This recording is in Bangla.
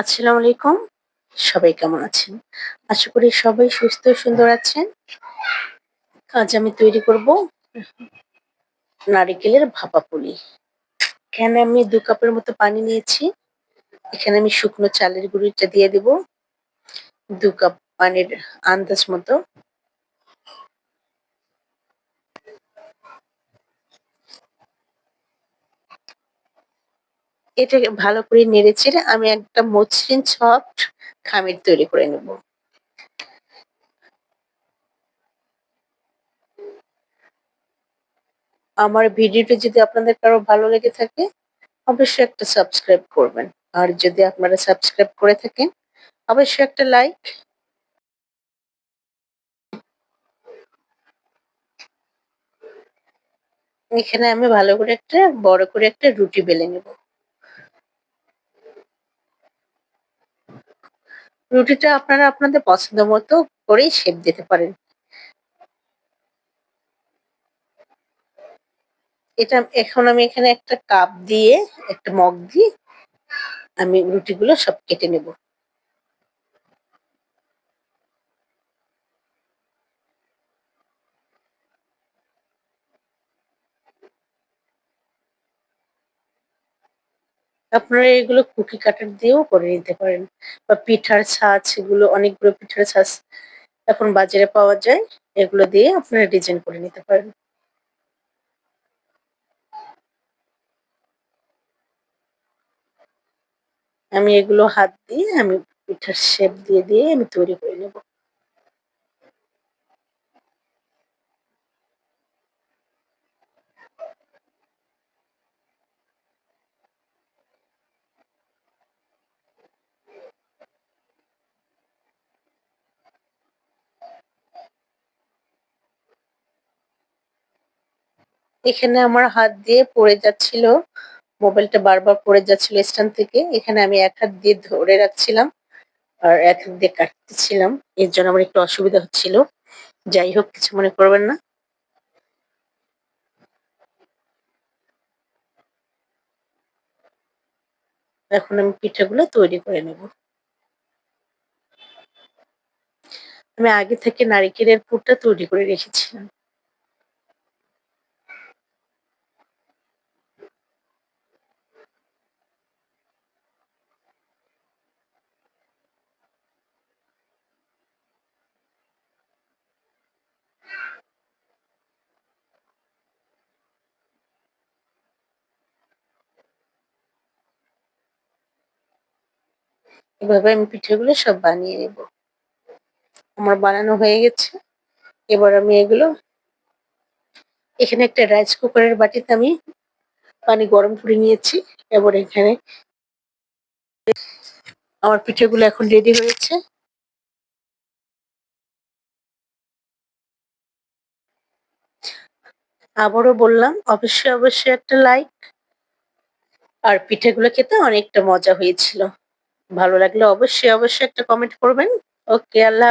আসসালামু আলাইকুম। সবাই কেমন আছেন? আশা করি সবাই সুস্থ সুন্দর আছেন। আজ আমি তৈরি করব। নারিকেলের ভাপা পুলি এখানে আমি দু কাপের মতো পানি নিয়েছি। এখানে আমি শুকনো চালের গুঁড়িটা দিয়ে দেব। দু কাপ পানির আন্দাজ মতো। এটাকে ভালো করে নেড়ে চেড়ে আমি একটা মসৃণ সফট খামির তৈরি করে নেব। আমার ভিডিওটি যদি আপনাদের কারও ভালো লেগে থাকে, অবশ্যই একটা সাবস্ক্রাইব করবেন। আর যদি আপনারা সাবস্ক্রাইব করে থাকেন, অবশ্যই একটা লাইক এখানে আমি ভালো করে একটা, বড় করে একটা রুটি বেলে নেব। রুটিটা আপনারা আপনাদের পছন্দ মতো করেই শেপ দিতে পারেন। এটা এখন আমি এখানে একটা কাপ দিয়ে, একটা মগ দিয়ে আমি রুটিগুলো সব কেটে নেব। আপনারা এগুলো কুকি কাটার দিয়েও করে নিতে পারেন। বা পিঠার ছাঁচ, এগুলো অনেকগুলো পিঠার ছাঁচ এখন বাজারে পাওয়া যায়। এগুলো দিয়ে আপনারা ডিজাইন করে নিতে পারেন। আমি এগুলো হাত দিয়ে, আমি পিঠার শেপ দিয়ে দিয়ে আমি তৈরি করে নেব এখানে আমার হাত দিয়ে পড়ে যাচ্ছিল। মোবাইলটা বারবার পড়ে যাচ্ছিল স্ট্যান্ড থেকে। এখানে আমি এক হাত দিয়ে ধরে রাখছিলাম আর এক হাত দিয়ে কাটতেছিলাম। এর জন্য আমার একটু অসুবিধা হচ্ছিল। যাই হোক, কিছু মনে করবেন না। এখন আমি পিঠাগুলো তৈরি করে নেব। আমি আগে থেকে নারিকেলের পুরটা তৈরি করে রেখেছিলাম। এভাবে আমি পিঠেগুলো সব বানিয়ে নেব। আমার বানানো হয়ে গেছে। এবার আমি এগুলো এখানে একটা রাইস কুকারের বাটিতে আমি পানি গরম করে নিয়েছি। এবার এখানে আমার পিঠেগুলো এখন রেডি হয়েছে। আবারও বললাম, অবশ্যই অবশ্যই একটা লাইক আর পিঠেগুলো খেতে অনেকটা মজা হয়েছিল। ভালো লাগলে অবশ্যই অবশ্যই একটা কমেন্ট করবেন। ওকে আল্লাহ